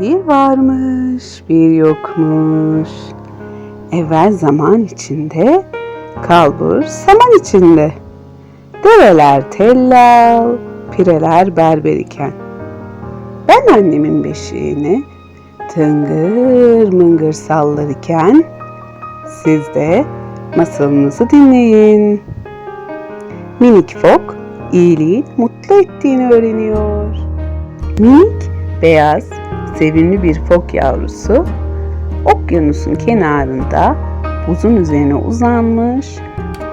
Bir varmış, bir yokmuş. Evvel zaman içinde, kalbur saman içinde. Develer tellal, pireler berber iken. Ben annemin beşiğini tıngır mıngır sallarken, siz de masalınızı dinleyin. Minik fok iyiliğin mutlu ettiğini öğreniyor. Minik, beyaz, sevimli bir fok yavrusu okyanusun kenarında buzun üzerine uzanmış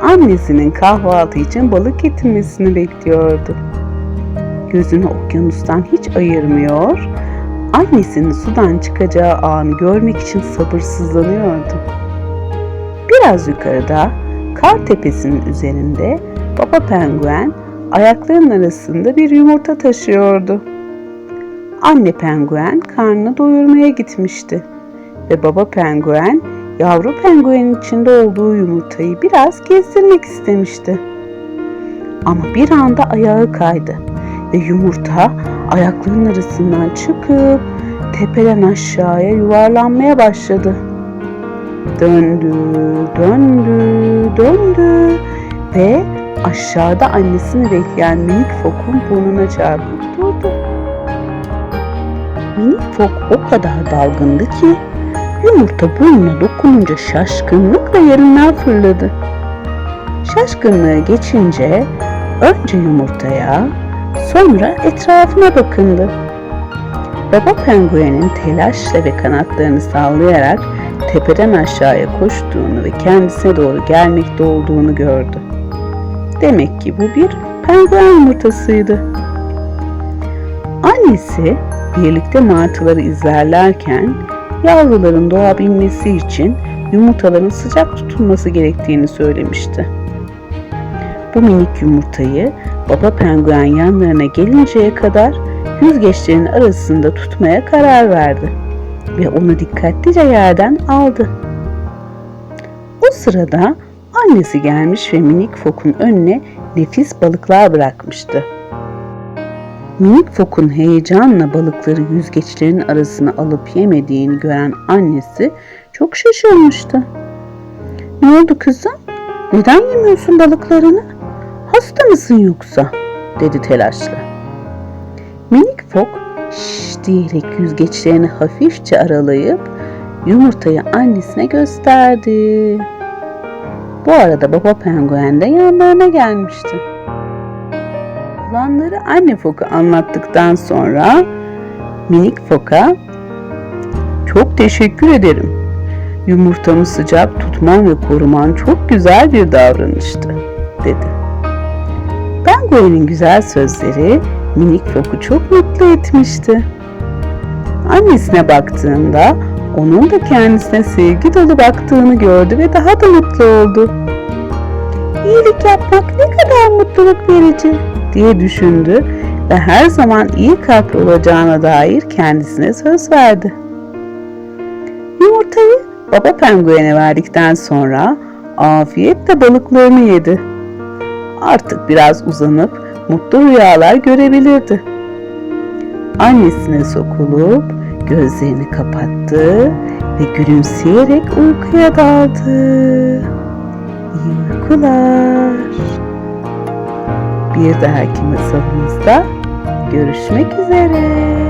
annesinin kahvaltı için balık getirmesini bekliyordu. Gözünü okyanustan hiç ayırmıyor, annesinin sudan çıkacağı anı görmek için sabırsızlanıyordu. Biraz yukarıda kar tepesinin üzerinde baba penguen ayaklarının arasında bir yumurta taşıyordu. Anne penguen karnını doyurmaya gitmişti ve baba penguen yavru penguenin içinde olduğu yumurtayı biraz gezdirmek istemişti. Ama bir anda ayağı kaydı ve yumurta ayaklarının arasından çıkıp tepeden aşağıya yuvarlanmaya başladı. Döndü, döndü, döndü ve aşağıda annesini bekleyen minik fokun burnuna çarpıp durdu. Fok o kadar dalgındı ki yumurta burnuna dokununca şaşkınlıkla yerinden fırladı. Şaşkınlığı geçince önce yumurtaya sonra etrafına bakındı. Baba penguenin telaşla ve kanatlarını sallayarak tepeden aşağıya koştuğunu ve kendisine doğru gelmekte olduğunu gördü. Demek ki bu bir penguen yumurtasıydı. Annesi birlikte martıları izlerlerken yavruların doğabilmesi için yumurtaların sıcak tutulması gerektiğini söylemişti. Bu minik yumurtayı baba penguen yanlarına gelinceye kadar yüzgeçlerin arasında tutmaya karar verdi ve onu dikkatlice yerden aldı. O sırada annesi gelmiş ve minik fokun önüne nefis balıklar bırakmıştı. Minik fokun heyecanla balıkları yüzgeçlerin arasına alıp yemediğini gören annesi çok şaşırmıştı. Ne oldu kızım? Neden yemiyorsun balıklarını? Hasta mısın yoksa? dedi telaşla. Minik fok şşş diyerek yüzgeçlerini hafifçe aralayıp yumurtayı annesine gösterdi. Bu arada baba penguen de yanlarına gelmişti. Olanları anne foka anlattıktan sonra minik foka çok teşekkür ederim. Yumurtamı sıcak tutman ve koruman çok güzel bir davranıştı dedi. Penguen'in güzel sözleri minik foku çok mutlu etmişti. Annesine baktığında onun da kendisine sevgi dolu baktığını gördü ve daha da mutlu oldu. İyilik yapmak ne kadar mutluluk verici diye düşündü ve her zaman iyi kalpli olacağına dair kendisine söz verdi. Yumurtayı baba penguene verdikten sonra afiyetle balıklarını yedi. Artık biraz uzanıp mutlu rüyalar görebilirdi. Annesine sokulup gözlerini kapattı ve gülümseyerek uykuya daldı. İyi uykular. Bir dahaki masalımızda görüşmek üzere.